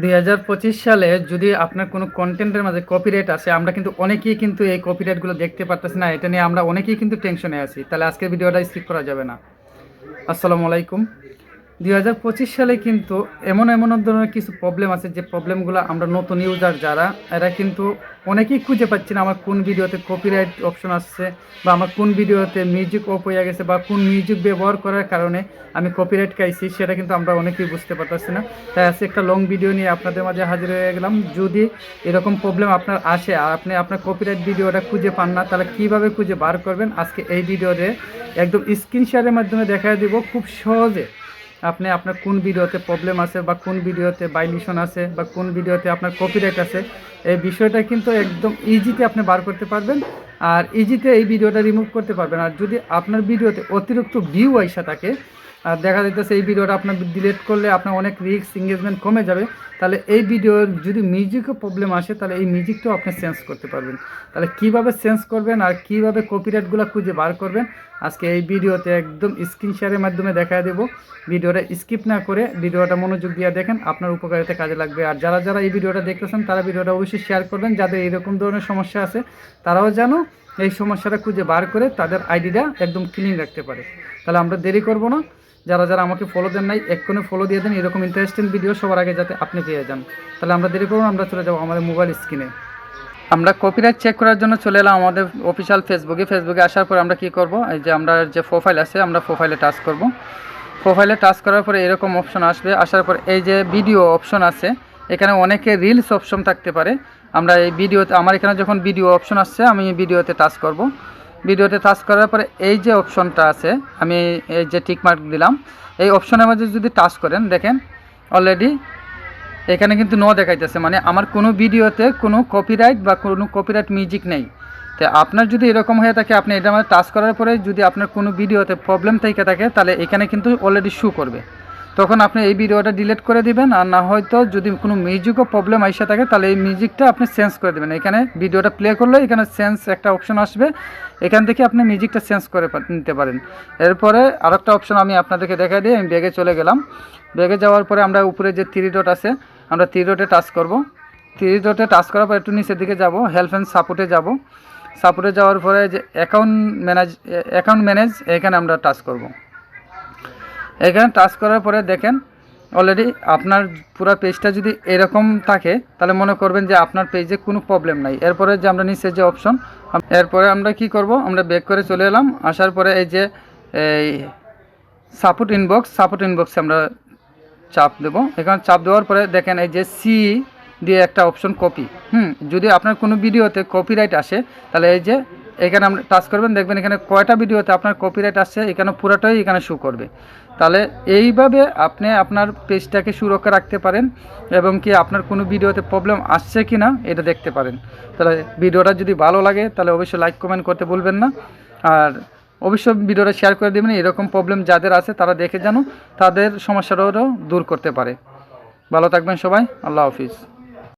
দুই হাজার পঁচিশ সালে যদি আপনার কোনো কন্টেন্টের মাঝে কপিরাইট আসে, আমরা কিন্তু অনেকেই কিন্তু এই কপিরাইটগুলো দেখতে পারতেছি না, এটা নিয়ে আমরা অনেকেই কিন্তু টেনশনে আছি। তাহলে আজকের ভিডিওটা স্কিপ করা যাবে না। আসসালামু আলাইকুম। দুই হাজার পঁচিশ সালে কিন্তু এমন এমন ধরনের কিছু প্রবলেম আছে যে প্রবলেমগুলো আমরা নতুন ইউজার যারা, এরা কিন্তু অনেকেই খুঁজে পাচ্ছি না আমার কোন ভিডিওতে কপিরাইট অপশন আসছে বা আমার কোন ভিডিওতে মিউজিক অফ হয়ে গেছে বা কোন মিউজিক ব্যবহার করার কারণে আমি কপিরাইট খাইছি, সেটা কিন্তু আমরা অনেকেই বুঝতে পারতেছি না। তাই আজকে একটা লং ভিডিও নিয়ে আপনাদের মাঝে হাজির হয়ে গেলাম। যদি এরকম প্রবলেম আপনার আসে আর আপনি আপনার কপিরাইট ভিডিওটা খুঁজে পান না, তাহলে কীভাবে খুঁজে বার করবেন? আজকে এই ভিডিওতে একদম স্ক্রিন শেয়ারের মাধ্যমে দেখা দিব। খুব সহজে আপনি আপনার কোন ভিডিওতে প্রবলেম আছে বা কোন ভিডিওতে বাইলিশন আছে বা কোন ভিডিওতে আপনার কপিরাইট আছে, এই বিষয়টা কিন্তু একদম ইজিতে আপনি বার করতে পারবেন আর ইজিতে এই ভিডিওটা রিমুভ করতে পারবেন। আর যদি আপনার ভিডিওতে অতিরিক্ত ভিউ আইসা থাকে আর দেখা যাইতেছে এই ভিডিওটা আপনার ডিলিট করলে আপনার অনেক রিস্ক এঙ্গেজমেন্ট কমে যাবে। তাহলে এই ভিডিওর যদি মিউজিকও প্রবলেম আসে, তাহলে এই মিউজিকটাও আপনি চেঞ্জ করতে পারবেন। তাহলে কীভাবে চেঞ্জ করবেন আর কীভাবে কপিরাইটগুলো খুঁজে বার করবেন, আজকে এই ভিডিওতে একদম স্ক্রিন শেয়ারের মাধ্যমে দেখা দেবো। ভিডিওটা স্কিপ না করে ভিডিওটা মনোযোগ দিয়ে দেখেন, আপনার উপকারিতা কাজে লাগবে। আর যারা যারা এই ভিডিওটা দেখতেছেন, তারা ভিডিওটা অবশ্যই শেয়ার করবেন, যাদের এরকম ধরনের সমস্যা আছে, তারাও যেন এই সমস্যাটা খুঁজে বার করে তাদের আইডিটা একদম ক্লিন রাখতে পারে। তাহলে আমরা দেরি করব না। যারা যারা আমাকে ফলো দেন নাই, এক্ষুনি ফলো দিয়ে দেন। এরকম ইন্টারেস্টিং ভিডিও সবার আগে যাতে আপনি পেয়ে যান। তাহলে আমরা দেরি করব আমরা চলে যাব আমাদের মোবাইল স্ক্রিনে আমরা কপিরাইট চেক করার জন্য চলে এলাম আমাদের অফিসিয়াল ফেসবুকে ফেসবুকে আসার পর আমরা কি করব? এই যে আমরা যে প্রোফাইল আছে, আমরা প্রোফাইলে টাচ করব। প্রোফাইলে টাচ করার পরে এরকম অপশন আসবে। আসার পর এই যে ভিডিও অপশন আছে এখানে অনেকে রিলস অপশন থাকতে পারে। আমরা এই ভিডিওতে, আমার এখানে যখন ভিডিও অপশন আসছে, আমি ভিডিওতে টাচ করব। ভিডিওতে টাচ করার পরে এই যে অপশনটা আছে, আমি এই যে টিকমার্ক দিলাম, এই অপশনের মধ্যে যদি টাচ করেন, দেখেন অলরেডি এখানে কিন্তু ন দেখাইতেছে। মানে আমার কোনো ভিডিওতে কোনো কপিরাইট বা কোনো কপিরাইট মিউজিক নেই। তো আপনার যদি এরকম হয়ে থাকে, আপনি এটা মানে টাচ করার পরে যদি আপনার কোনো ভিডিওতে প্রবলেম থেকে থাকে, তাহলে এখানে কিন্তু অলরেডি শু করবে। তখন আপনি এই ভিডিওটা ডিলিট করে দিবেন, আর না হয়তো যদি কোনো মিউজিকও প্রবলেম আইসা থাকে, তাহলে এই মিউজিকটা আপনি চেঞ্জ করে দেবেন। এখানে ভিডিওটা প্লে করলে এখানে চেঞ্জ একটা অপশন আসবে। এখান থেকে আপনি মিউজিকটা চেঞ্জ করে নিতে পারেন। এরপরে আরেকটা অপশন আমি আপনাদেরকে দেখা দিই, আমি ব্যাগে চলে গেলাম। ব্যাগে যাওয়ার পরে আমরা উপরে যে থ্রি ডট আছে, আমরা থ্রি ডটে টাচ করব। থ্রি ডটে টাচ করার পর একটু নিচের দিকে যাব হেল্প অ্যান্ড সাপোর্টে যাব। সাপোর্টে যাওয়ার পরে যে অ্যাকাউন্ট ম্যানেজ অ্যাকাউন্ট ম্যানেজ এখানে আমরা টাচ করব। এখানে টাচ করার পরে দেখেন অলরেডি আপনার পুরো পেজটা যদি এরকম থাকে, তাহলে মনে করবেন যে আপনার পেজে কোনো প্রবলেম নাই। এরপরে যে আমরা নিচে যে অপশন এরপরে আমরা কি করব? আমরা ব্যাক করে চলে এলাম। আসার পরে এই যে, এই সাপোর্ট ইনবক্স সাপোর্ট ইনবক্সে আমরা চাপ দেবো। এখানে চাপ দেওয়ার পরে দেখেন এই যে সি দিয়ে একটা অপশন কপি হুম, যদি আপনার কোনো ভিডিওতে কপিরাইট আসে, তাহলে এই যে এখানে আমরা টাচ করবেন, দেখবেন এখানে কয়টা ভিডিওতে আপনার কপিরাইট আসছে, এখানে পুরোটাই এখানে শু করবে। তাহলে এইভাবে আপনি আপনার পেজটাকে সুরক্ষা রাখতে পারেন এবং কি আপনার কোনো ভিডিওতে প্রবলেম আসছে কি না এটা দেখতে পারেন। তাহলে ভিডিওটা যদি ভালো লাগে, তাহলে অবশ্যই লাইক কমেন্ট করতে ভুলবেন না। আর অবশ্যই ভিডিওটা শেয়ার করে দেবেন, এরকম প্রবলেম যাদের আছে তারা দেখে জানো তাদের সমস্যাটাও দূর করতে পারে। ভালো থাকবেন সবাই, আল্লাহ হাফিজ।